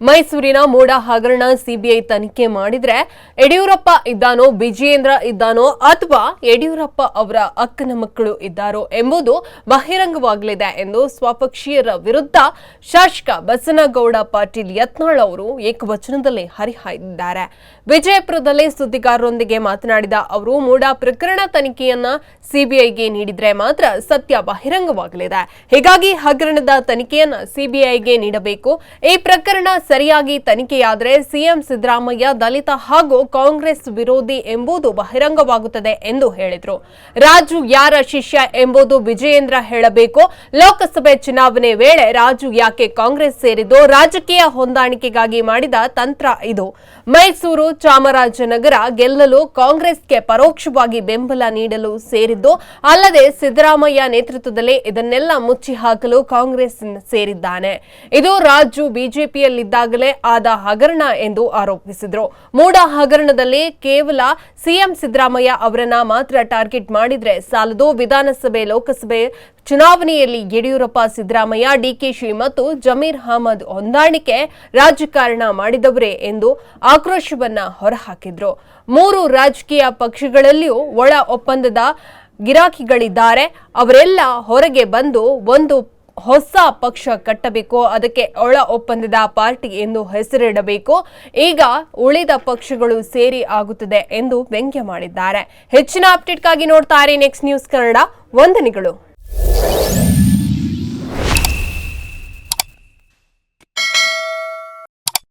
ಮೈಸೂರಿನ ಮೋಡ ಹಗರಣ ಸಿಬಿಐ ತನಿಖೆ ಮಾಡಿದ್ರೆ ಯಡಿಯೂರಪ್ಪ ಇದ್ದಾನೋ, ವಿಜಯೇಂದ್ರ ಇದ್ದಾನೋ ಅಥವಾ ಯಡಿಯೂರಪ್ಪ ಅವರ ಅಕ್ಕನ ಮಕ್ಕಳು ಇದ್ದಾರೋ ಎಂಬುದು ಬಹಿರಂಗವಾಗಲಿದೆ ಎಂದು ಸ್ವಪಕ್ಷೀಯರ ವಿರುದ್ಧ ಶಾಸಕ ಬಸನಗೌಡ ಪಾಟೀಲ್ ಯತ್ನಾಳ್ ಅವರು ಏಕವಚನದಲ್ಲಿ ಹರಿಹಾಯ್ದಿದ್ದಾರೆ. ವಿಜಯಪುರದಲ್ಲಿ ಸುದ್ದಿಗಾರರೊಂದಿಗೆ ಮಾತನಾಡಿದ ಅವರು, ಮೂಡ ಪ್ರಕರಣ ತನಿಖೆಯನ್ನ ಸಿಬಿಐಗೆ ನೀಡಿದ್ರೆ ಮಾತ್ರ ಸತ್ಯ ಬಹಿರಂಗವಾಗಲಿದೆ. ಹೀಗಾಗಿ ಹಗರಣದ ತನಿಖೆಯನ್ನ ಸಿಬಿಐಗೆ ನೀಡಬೇಕು. ಈ ಪ್ರಕರಣ ಸರಿಯಾಗಿ ತನಿಖೆಯಾದರೆ ಸಿಎಂ ಸಿದ್ದರಾಮಯ್ಯ, ದಲಿತ ಹಾಗೂ ಕಾಂಗ್ರೆಸ್ ವಿರೋಧಿ ಎಂಬುದು ಬಹಿರಂಗವಾಗುತ್ತದೆ ಎಂದು ಹೇಳಿದರು. ರಾಜು ಯಾರ ಶಿಷ್ಯ ಎಂಬುದು ವಿಜಯೇಂದ್ರ ಹೇಳಬೇಕು. ಲೋಕಸಭೆ ಚುನಾವಣೆ ವೇಳೆ ರಾಜು ಯಾಕೆ ಕಾಂಗ್ರೆಸ್ ಸೇರಿದ್ದು, ರಾಜಕೀಯ ಹೊಂದಾಣಿಕೆಗಾಗಿ ಮಾಡಿದ ತಂತ್ರ ಇದು. ಮೈಸೂರು ಚಾಮರಾಜನಗರ ಗೆಲ್ಲಲು ಕಾಂಗ್ರೆಸ್ಗೆ ಪರೋಕ್ಷವಾಗಿ ಬೆಂಬಲ ನೀಡಲು ಸೇರಿದ್ದು, ಅಲ್ಲದೆ ಸಿದ್ದರಾಮಯ್ಯ ನೇತೃತ್ವದಲ್ಲಿ ಇದನ್ನೆಲ್ಲ ಮುಚ್ಚಿ ಹಾಕಲು ಕಾಂಗ್ರೆಸ್ ಸೇರಿದ್ದಾನೆ. ಇದು ರಾಜು ಬಿಜೆಪಿಯಲ್ಲಿದ್ದಾಗಲೇ ಆದ ಹಗರಣ ಎಂದು ಆರೋಪಿಸಿದರು. ಮೂಡ ಹಗರಣದಲ್ಲಿ ಕೇವಲ ಸಿಎಂ ಸಿದ್ದರಾಮಯ್ಯ ಅವರನ್ನ ಮಾತ್ರ ಟಾರ್ಗೆಟ್ ಮಾಡಿದ್ರೆ ಸಾಲದು ವಿಧಾನಸಭೆ, ಲೋಕಸಭೆ ಚುನಾವಣೆಯಲ್ಲಿ ಯಡಿಯೂರಪ್ಪ ಸಿದ್ದರಾಮಯ್ಯ ಡಿಕೆಶಿ ಮತ್ತು ಜಮೀರ್ ಅಹಮದ್ ಹೊಂದಾಣಿಕೆ ರಾಜಕಾರಣ ಮಾಡಿದವರೇ ಎಂದು ಆಕ್ರೋಶವನ್ನ ಹೊರಹಾಕಿದ್ರು. ಮೂರು ರಾಜಕೀಯ ಪಕ್ಷಗಳಲ್ಲಿಯೂ ಒಳ ಒಪ್ಪಂದದ ಗಿರಾಕಿಗಳಿದ್ದಾರೆ. ಅವರೆಲ್ಲ ಹೊರಗೆ ಬಂದು ಒಂದು ಹೊಸ ಪಕ್ಷ ಕಟ್ಟಬೇಕು, ಅದಕ್ಕೆ ಒಳ ಒಪ್ಪಂದದ ಪಾರ್ಟಿ ಎಂದು ಹೆಸರಿಡಬೇಕು. ಈಗ ಉಳಿದ ಪಕ್ಷಗಳು ಸೇರಿ ಆಗುತ್ತದೆ ಎಂದು ವ್ಯಂಗ್ಯ ಮಾಡಿದ್ದಾರೆ. ಹೆಚ್ಚಿನ ಅಪ್ಡೇಟ್ಗಾಗಿ ನೋಡ್ತಾ ಇರಿ ನೆಕ್ಸ್ಟ್ ನ್ಯೂಸ್ ಕನ್ನಡ. ವಂದನೆಗಳು.